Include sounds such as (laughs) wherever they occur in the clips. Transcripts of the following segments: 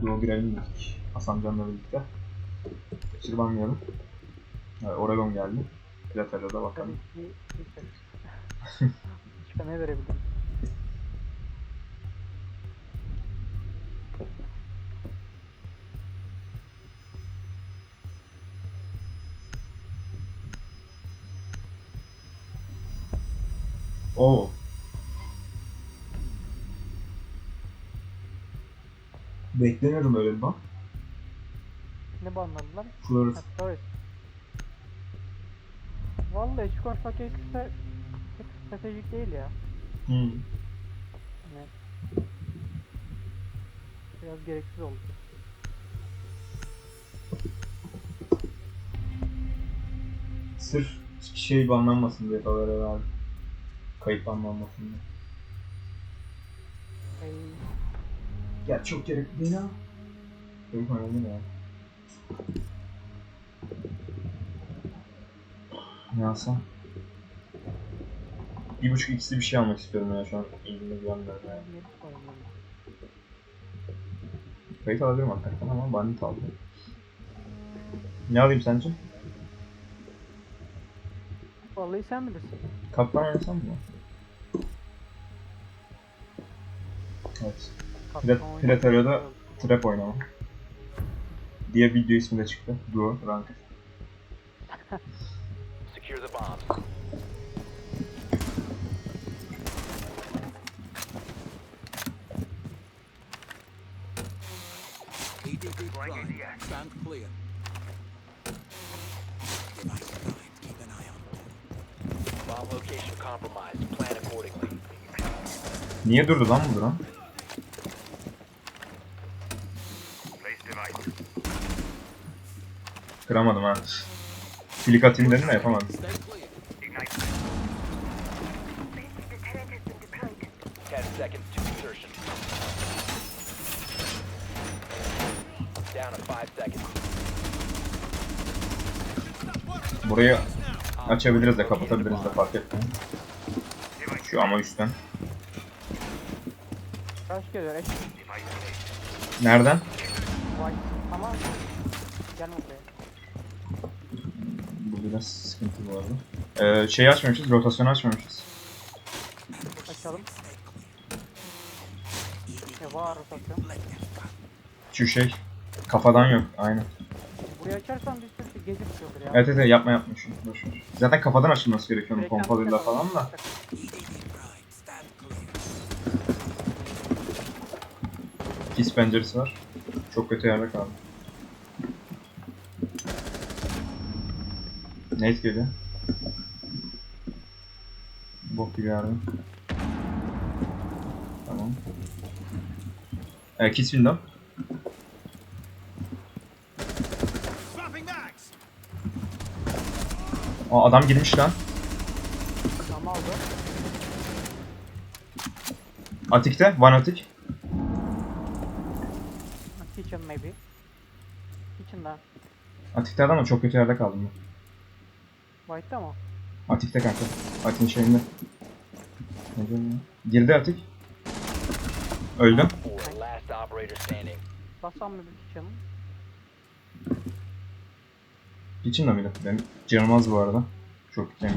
Duo girelim dedik. Hasan Can'la birlikte. Çırbanmayalım. Evet, Oregon geldi. Plater'da da bakalım. Başka ne verebilirim? Oo. Beklemiyordum öyle bir bak. Ne banladılar? Flores. Ha, Torres. Vallahi şu konuşmak gerekirse pek stratejik değil ya. Hmm. Yani biraz gereksiz oldu. Sırf şey banlanmasın diye favori verdim. Kayıp banlanmasın diye. Ya çok gerekli değil ama. Çok önemli ya. Ne alsam? Bir buçuk ikisi bir şey almak istiyorum ya şu an. İlgime güvenmiyorum olmadı? Kayıt alabilirim hakikaten ama bandit aldım. Ne alayım sence? Vallahi sen bilirsin. Kaptan oynasam mı? Evet. Güzel oldu. Trap oynama. Diye video ismi de çıktı. Duo, Ranked. (laughs) Secure the bombs. EDP prime. Stand clear. Device prime. Keep an eye on. Bomb location compromised. Plan accordingly. Niye durdu lan bu drone? Kıramadım ha. Flick atayım dedim de yapamadım. Burayı açabiliriz de kapatabiliriz de fark etmiyor. Şu ama üstten. Nereden? Vay. Ama gelme buraya. Biraz sıkıntı bu arada. Ee, şeyi açmamışız, rotasyonu açmamışız. Açalım. E var rotasyon. Şu şey, kafadan yok, aynen. Burayı açarsan bir sürü gezip çıkıyordur ya. Evet evet yapma yapma şunu, boş ver. Zaten kafadan açılması gerekiyor onun pompalıyla falan da. Kiss penceresi var. Çok kötü yerde kaldı. Nate geliyor. Bok gibi yerde. Tamam. Ee, kiss window. Aa adam girmiş lan. Aldı. Atik'te, one atik. Kitchen maybe. Kitchen'da. Atik'te adam çok kötü yerde kaldım ben. White'da mı? Atik'te kanka. Atik'in şeyinde. Ne diyorum ya? Girdi Atik. Öldü. Four. Last operator standing. Bassam mı bir kitchen'ın? Geçin de miydi? Benim canım az bu arada. Çok yani.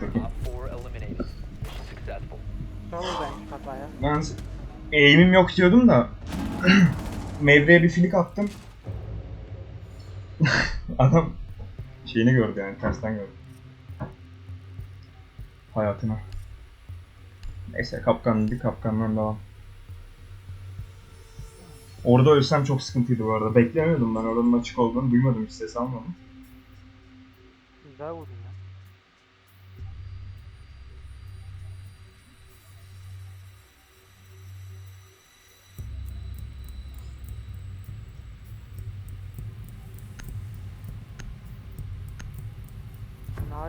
Çok iyi. Op four eliminated. Mission successful. Server bench hatta ya. Ben eğimim yok diyordum da (clears throat) Mevre'ye bir filik attım. (laughs) Adam şeyini gördü yani tersten gördü. Hayatına. Neyse kapkan dedi kapkandan devam. Orada ölsem çok sıkıntıydı bu arada. Beklemiyordum ben oranın açık olduğunu duymadım hiç ses almadım. Güzel vurdun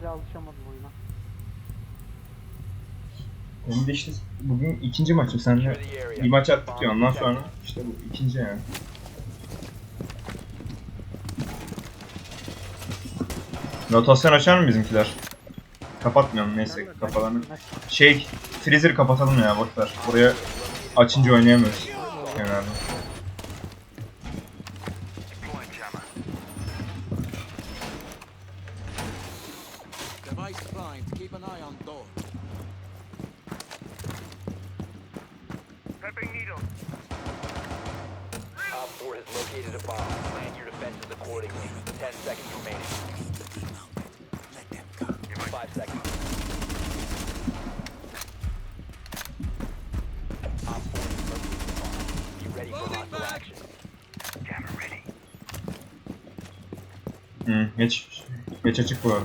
hala alışamadım oyuna. Benim de işte bugün ikinci maçım. Area. bir maç attık ya ondan sonra işte bu ikinci yani. Rotasyon açar mı bizimkiler? Kapatmıyorum neyse kafalarını. Şey Freezer kapatalım ya boşver. Buraya açınca oynayamıyoruz genelde. Clear.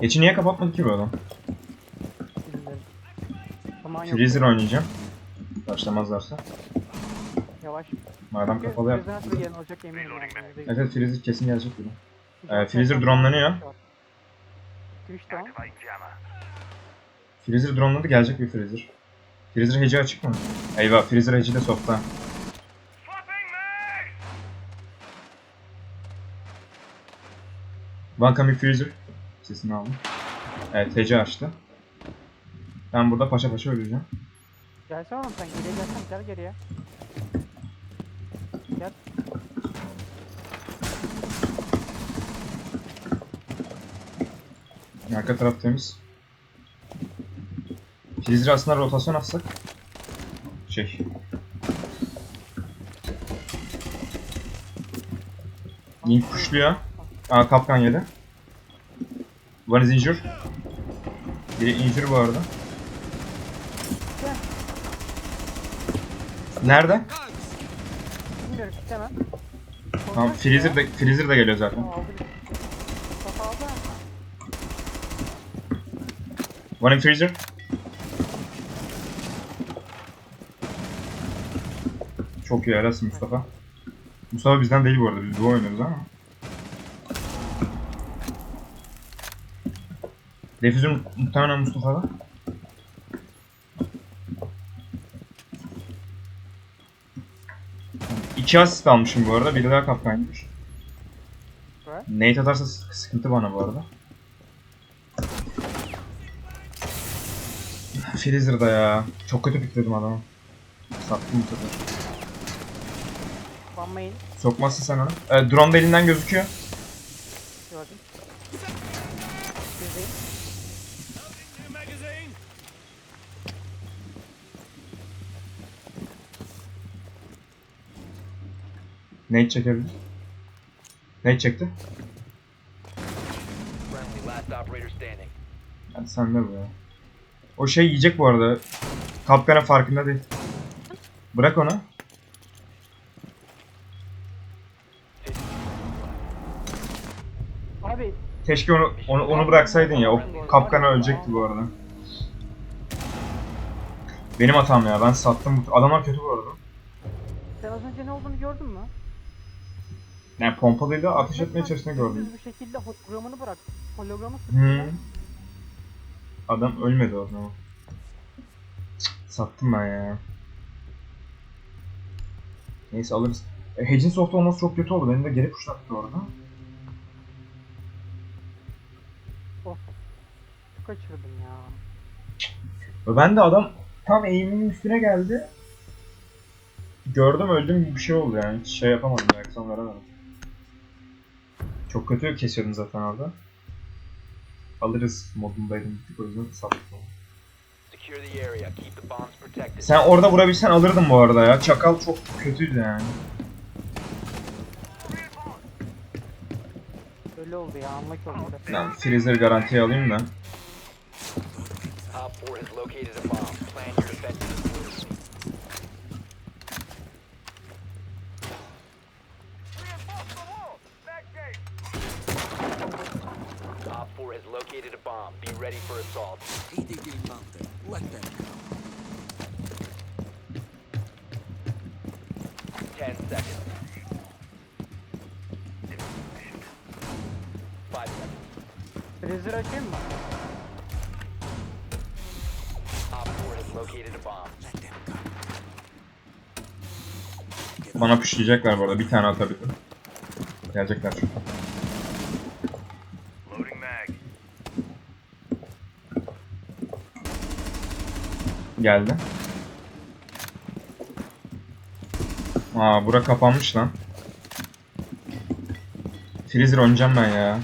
Geçi niye kapatmadı ki bu adam? Bilmiyorum. Zaman yok. Freezer oynayacağım. Başlamazlarsa. Yavaş. Madem kapalı yap. Freezer nasıl gelin olacak eminim yani. Evet evet Freezer kesin gelecek gibi. Ee, Freezer dronelanıyor. Twitch tamam. Freezer droneladı gelecek bir Freezer. Freezer heci açık mı? Eyvah Freezer heci de softa. Banka bir Freezer. Sesini aldım. Evet heci açtı. Ben burada paşa paşa öleceğim. Gelsene oğlum sen geriye gelsen gel geriye. Gel. Arka taraf temiz. Freezer aslında rotasyon atsak. Şey. Link pushluyor. Aa kapkan yedi. One is injured. Biri injured bu arada. Nerede? Bilmiyorum. Tamam Freezer de, Freezer de geliyor zaten. One in Freezer. Çok iyi arasın Mustafa. Mustafa bizden değil bu arada. Biz bu oynuyoruz ama. Defüzür mu- muhtemelen Mustafa'da. İki asist almışım bu arada. Biri daha kaptanmış. Evet. Nate atarsa sık- sıkıntı bana bu arada. Freezer'da ya. Çok kötü pikledim adamı. Sattım bu sefer. Main. Sokmazsın sen onu. Ee, drone da elinden gözüküyor. Gördüm. Bizdeyim. Nate çekebilir. Nate çekti. Hadi sen de bu ya. O şey yiyecek bu arada. Kapkanın farkında değil. Bırak onu. Keşke onu onu, onu bıraksaydın ya. O kapkana ölecekti bu arada. Benim hatam ya. Ben sattım. bu- Adamlar kötü bu arada. sen az önce ne olduğunu gördün mü? Yani pompalıyla ateş etmeye çalıştığını gördüm. Bir şekilde hologramını bırak. Hologramı sıkıyor. Adam ölmedi o zaman. Sattım ben ya. Neyse alırız. E, Hedge'in soft olması çok kötü oldu. Beni de geri kuşlattı orada. Kaçırdım ya. Ve ben de adam tam eğimimin üstüne geldi. Gördüm öldüm gibi bir şey oldu yani. Hiç şey yapamadım. Reaksiyon veremedim. Çok kötü kesiyordum zaten orada. Alırız modundaydım. Bir tık o yüzden sattım. Secure the area. Keep the bombs protected. Sen orada vurabilsen alırdın bu arada ya. Çakal çok kötüydü yani. Öyle oldu ya anlık oldu. Ben Freezer garantiye alayım da. Op 4 has located a bomb. Plan your defenses accordingly. Op 4 has located a bomb. Be ready for assault. EDD mounted. Let them come. 10 seconds. 5 seconds. Freezer located a bomb. Bana püşleyecekler bu arada. Bir tane atabildim. Gelecekler çünkü. Geldi. Aa bura kapanmış lan. Freezer oynayacağım ben ya.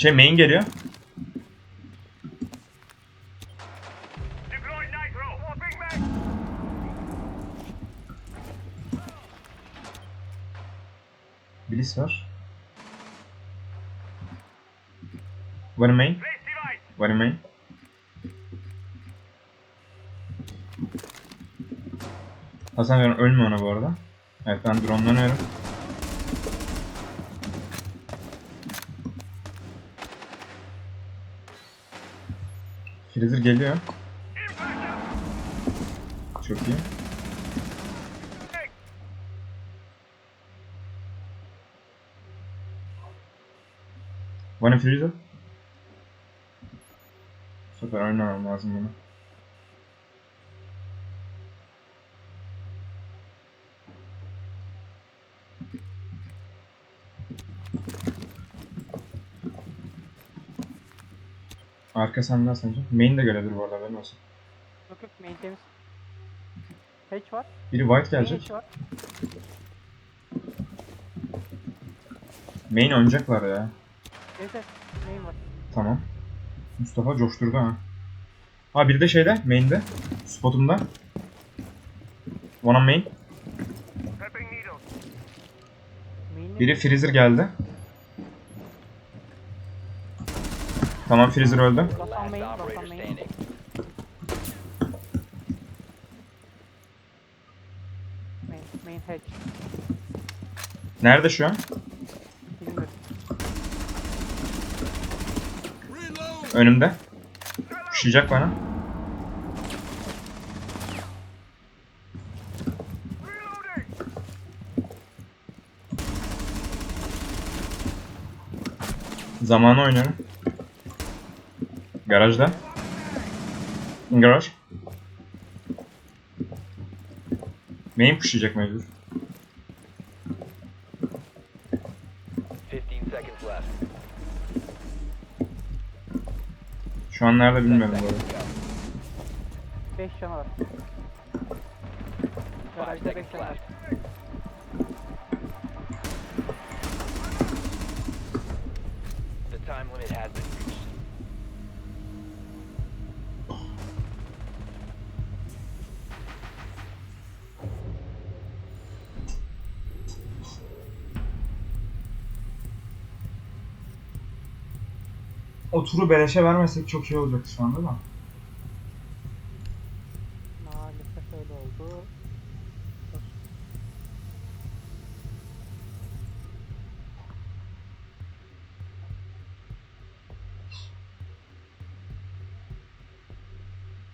Şey main geliyor. Bliss var. One main. One main. Hasan ölme ona bu arada. Evet ben dronelanıyorum. Freezer geliyor. Çok iyi. One Freezer. Sefer oynamam lazım bunu. Arka senden sence? Main de gelebilir bu arada benim olsun. Yok yok main temiz. Hatch var. Biri white gelecek. hatch var. Main oynayacaklar ya. Evet evet. Main var. Tamam. Mustafa coşturdu ha. Ha bir de şeyde main'de. Spotumda. One on main. Biri freezer geldi. Tamam freezer öldü. Basan Last main, operator basan main. standing. Main, main hatch. Nerede şu an? Bilmiyorum. Önümde. Kuşayacak bana. Zamanı oynuyorum. Garajda. Garaj. Main kuşayacak mecbur. 15 seconds left. Şu an nerede 10 bilmiyorum bu arada. to go. 5 canı var. 5 Garajda 5 seconds canı var. The time limit has been O turu beleşe vermesek çok iyi olacak şu anda da. Maalesef öyle oldu.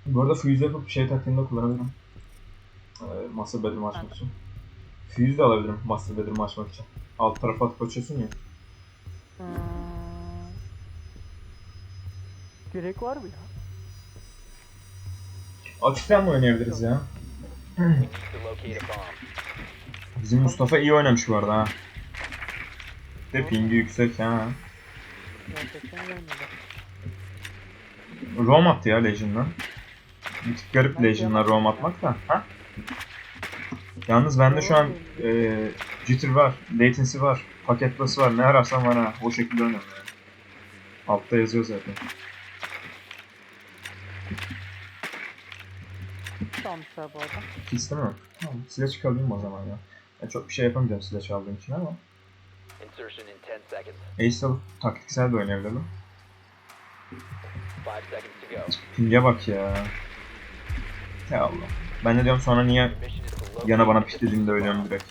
Bu arada fuse yapıp şey taktiğinde kullanabilirim. Ee, master bedroom açmak için. Fuse de alabilirim master bedroom açmak için. Alt tarafa atıp açıyorsun ya. Gerek var mı ya? Açıktan mı oynayabiliriz ya? Bizim Mustafa iyi oynamış bu arada ha. De pingi yüksek ha. Gerçekten gelmedi. Roam attı ya Legion'dan. Bir tık garip Legion'dan roam atmak da. Ha? Yalnız bende şu an e, jitter var, latency var, paket bası var. Ne ararsan var ha. O şekilde oynuyorum yani. Altta yazıyor zaten. Hiç almışlar bu arada. Değil mi? Tamam. Silah çıkarayım o zaman ya. Ben çok bir şey yapamayacağım silah çaldığım için ama. Insertion in 10 seconds. Ace alıp taktiksel de oynayabilirim. 5 seconds to go. Pinge bak ya. Ya Allah. Ben de diyorum sonra niye yana bana defuse the ölüyorum direkt.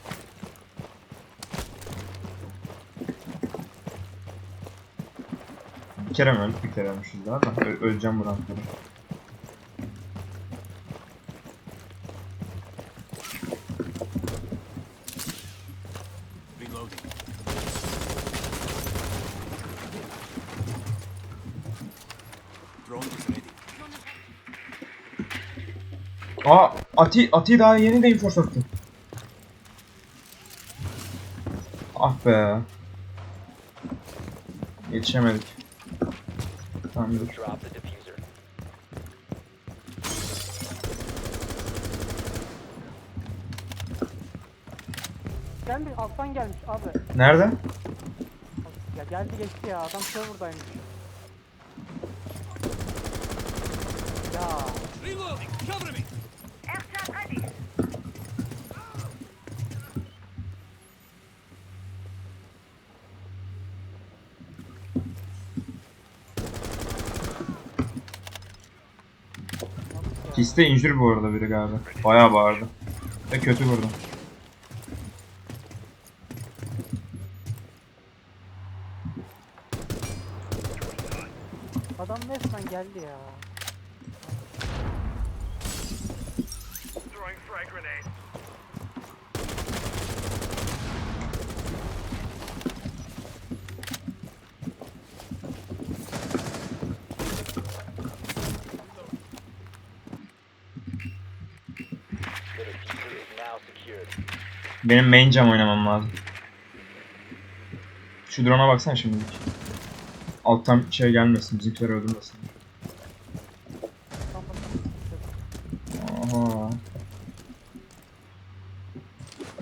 Bir kere mi öldük? Bir kere ölmüşüz daha da. Ö- öleceğim bu rankları. Ati, Ati daha yeni de info sattı. Ah be. Yetişemedik. Tamam dur. Drop the diffuser. Gelmiş alttan gelmiş abi. Nerede? Ya geldi geçti ya adam serverdaymış. Ya Piste injür bu arada biri galiba. Bayağı bağırdı. Ve kötü vurdu. adam resmen geldi ya. Throwing frag grenade. The diffuser is now secured. Benim main cam oynamam lazım. Şu drone'a baksana şimdi. Alttan şey gelmesin, bizimkiler öldürmesin. Aha.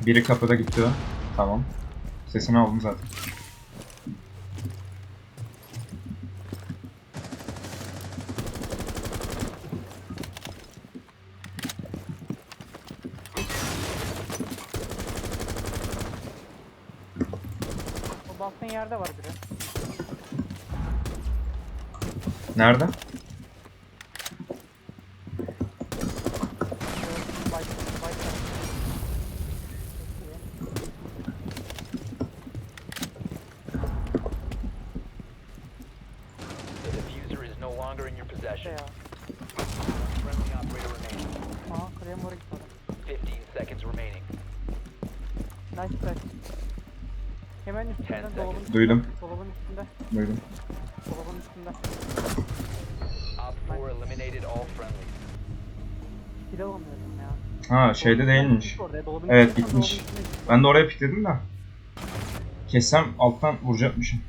Biri kapıda gitti. Tamam. Sesini aldım zaten. O bastığın yerde var biri. Nerede? Gördüm, Bay, bay, The diffuser is no longer in your İşte possession. ya. Friendly operator remaining. Aha Kremor'a gitmedi. 15 seconds remaining. Nice try. Hemen üstünde Ten dolabın seconds. üstünde. Duydum. Dolabın üstünde. Duydum. Dolabın üstünde. Op 4 eliminated all friendlies. Kill alamıyorum ya. Ha şeyde değilmiş. Dolabın Evet, gitmiş. dolabın. Ben de oraya pikledim de. Kessem alttan vuracakmışım.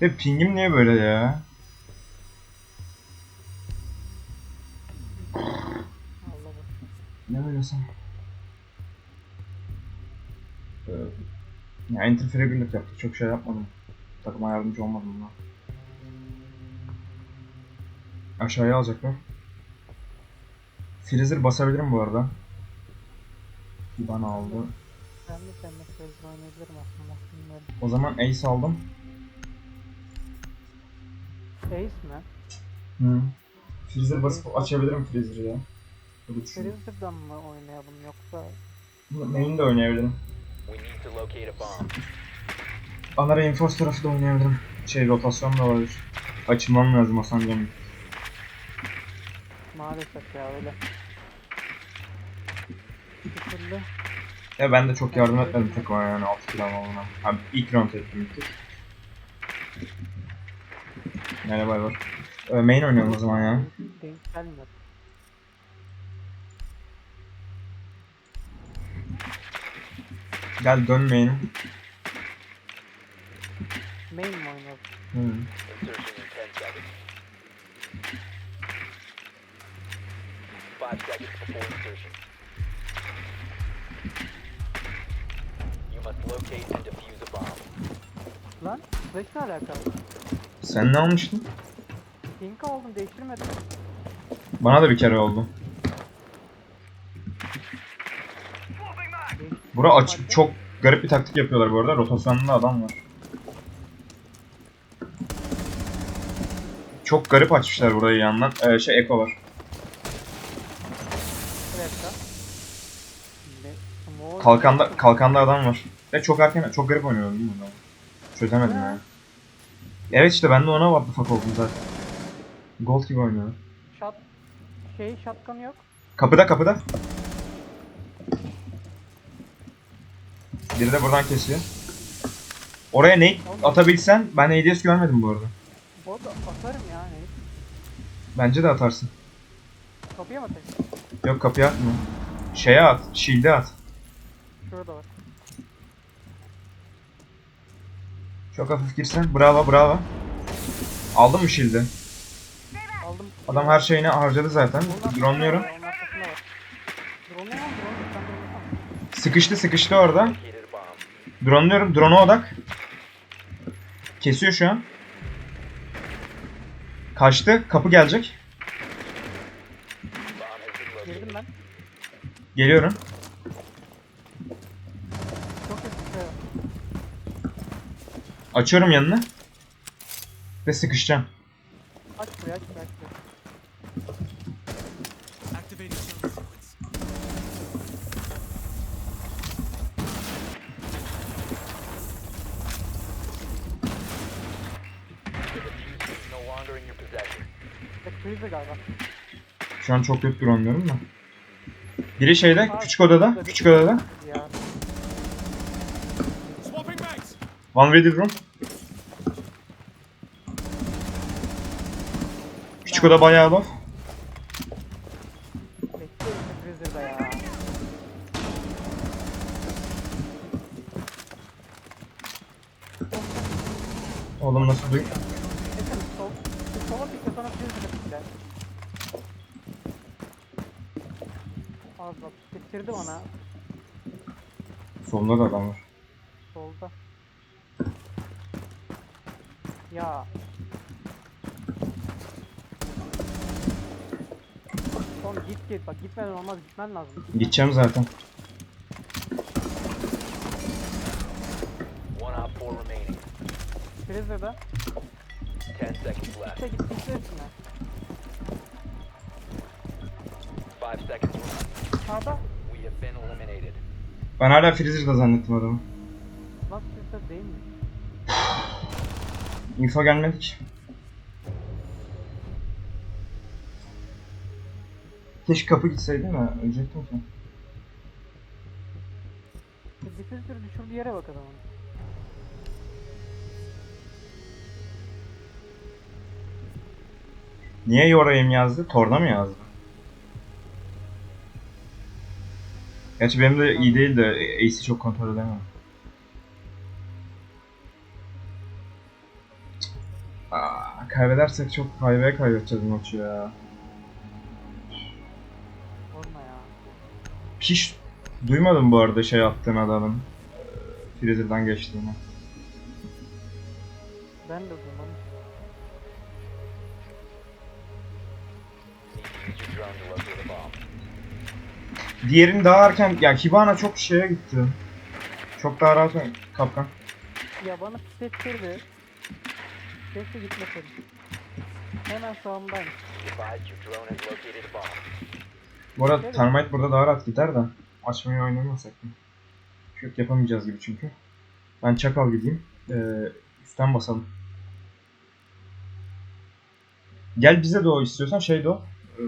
De pingim niye böyle ya? Ne böyle sen? Ee, ya interfere yaptık. Çok şey yapmadım. Takıma yardımcı olmadım buna. Aşağıya alacaklar. Freezer basabilirim bu arada. Bir bana aldı. Ben de seninle Fezli oynayabilirim aslında. Bilmiyorum. O zaman Ace aldım. Ace mi? Hı. Freezer basıp açabilirim Freezer'ı ya. Freezer'dan mı oynayalım yoksa Main de oynayabilirim. We need to locate a bomb. Ana reinforce tarafı da oynayabilirim. Şey rotasyon da olabilir. Açılmam lazım Hasan canım. Maalesef ya öyle. Türlü Ya ben de çok yardım etmedim takıma yani 6 kill almamına. Abi ilk round ettim ilk. Yani bay var. Ee, main oynayalım o zaman ya. denk gelmiyor. Gel dön main'e. Main mi oynayalım? Hı. Insertion in 10 seconds. 5 seconds before insertion. You must locate and defuse a bomb. Lan Flash ne alakalı? Sen ne almıştın? Pink aldım değiştirmedim. Bana da bir kere oldu. Bura aç Normalde çok garip bir taktik yapıyorlar bu arada. Rotasyonda adam var. Çok garip açmışlar burayı yandan. Ee, şey Eko var. Bir dakika. Şimdi small Kalkanda kalkanda adam var. Ve çok erken çok garip oynuyorum değil mi? ben? Çözemedim yani. Evet işte ben de ona what the fuck oldum zaten. Gold gibi oynuyor. shot şey shotgun yok. Kapıda kapıda. Biri de buradan kesiyor. Oraya ne atabilsen ben ADS görmedim bu arada. Bu arada atarım ya ne? Bence de atarsın. Kapıya mı atayım? Yok kapıya atma. Şeye at, shield'e at. Şurada var. Çok hafif girsen. Bravo bravo. Aldın mı shield'i? Aldım. Adam her şeyini harcadı zaten. Drone'lasana. Sıkıştı sıkıştı orada. Drone'luyorum. Drone'a odak. Kesiyor şu an. Kaçtı. Kapı gelecek. Girdim ben. Geliyorum. Çok kötü. Açıyorum yanını. Ve sıkışacağım. Aç burayı aç burayı aç burayı. Activating shield sequence. The longer in your possession. Bak freezer galiba. Şu an çok kötü duramıyorum da. Biri şeyde, küçük odada, küçük odada. Ya. One way room. Küçük oda bayağı low. Bekliyorum freezer'da ya. Oğlum nasıl duy? Bakın sol. Sola pikle sonra freezer'da pikle. Az bak. Bitirdi bana. Solunda da adam var. Solda. Ya. Oğlum git git bak gitmeden olmaz gitmen lazım. Gideceğim zaten. One op four remaining. Freezer'da. Ten seconds left. İşte git git üstüne. Five seconds remaining. Sağda. We have been eliminated. Ben hala freezer'da zannettim adamı. Lan freezer değil mi? Info gelmedi ki. Keşke kapı gitseydi de ölecektim ki. Diffuser düşürdüğü yere bak adamın. Niye yorayım yazdı? Torda mı yazdı? Gerçi benim de iyi değil de AC çok kontrol edemem. Aa, kaybedersek çok hayvaya kaybedeceğiz maçı ya. Hiç duymadım bu arada şey yaptığın adamın. eee, Freezer'dan geçtiğini. Ben de duymadım. Diğerini daha erken, ya Hibana çok şeye gitti. Çok daha rahat kapkan. Ya bana pislettirdi. Keşke gitmeseydim. Hemen sağımdayım. Bu arada Termite burada daha rahat gider de açmayı oynamasak mı? Şut yapamayacağız gibi çünkü. Ben çakal gideyim. Ee, üstten basalım. Gel bize de o istiyorsan şey de o. Ee,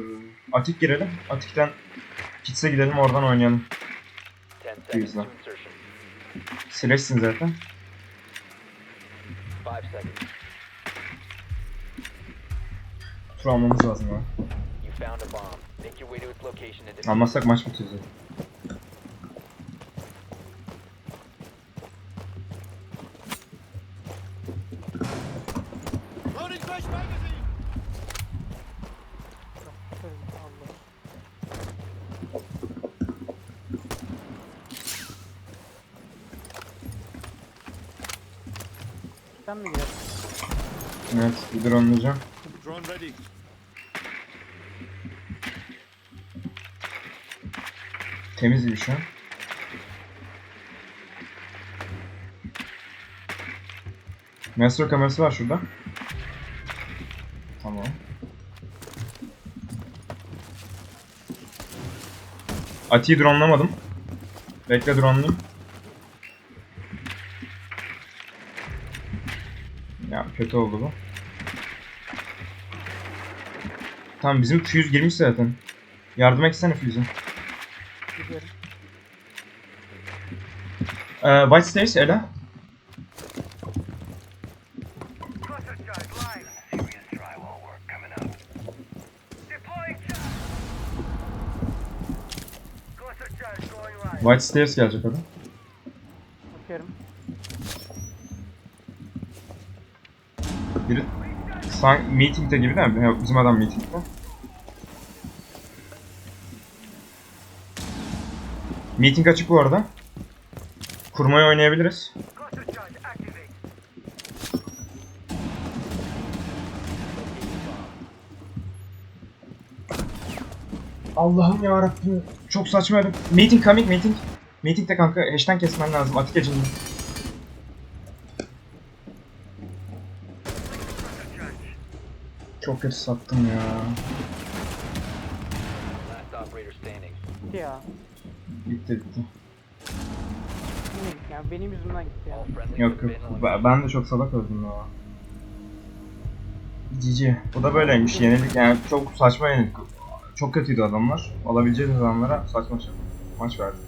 Atik girelim. Atik'ten Kits'e gidelim oradan oynayalım. İnsertion. Slash'sin zaten. Tur almamız lazım ya. Almazsak maç Allah. Sen mi girelim? Evet, bir drone'layacağım. Drone ready. Temiz gibi şu an. Master kamerası var şurada. Tamam. Ati'yi dronelamadım. Bekle dronelayayım. Ya kötü oldu bu. Tamam bizim fuse girmiş zaten. Yardım etsene fuse'e. Cluster charge going live. White Stairs gelecek adam. Bakıyorum. Biri sanki meetingde gibi değil mi? Yok, bizim adam meetingde. Meeting açık bu arada. Kurmayı oynayabiliriz. Allah'ım ya Rabbim çok saçma ödüm. Meeting coming meeting. Meeting de kanka hash'ten kesmen lazım atik Atikacığım. Çok kötü sattım ya. Bitti bitti. Ya. Benim yüzümden gitti ya. Yok yok. Ben- de çok salak öldüm ya. GG. Bu da böyleymiş. Yenildik yani çok saçma yenildik. Çok kötüydü adamlar. Alabileceğimiz adamlara saçma saçma maç verdik.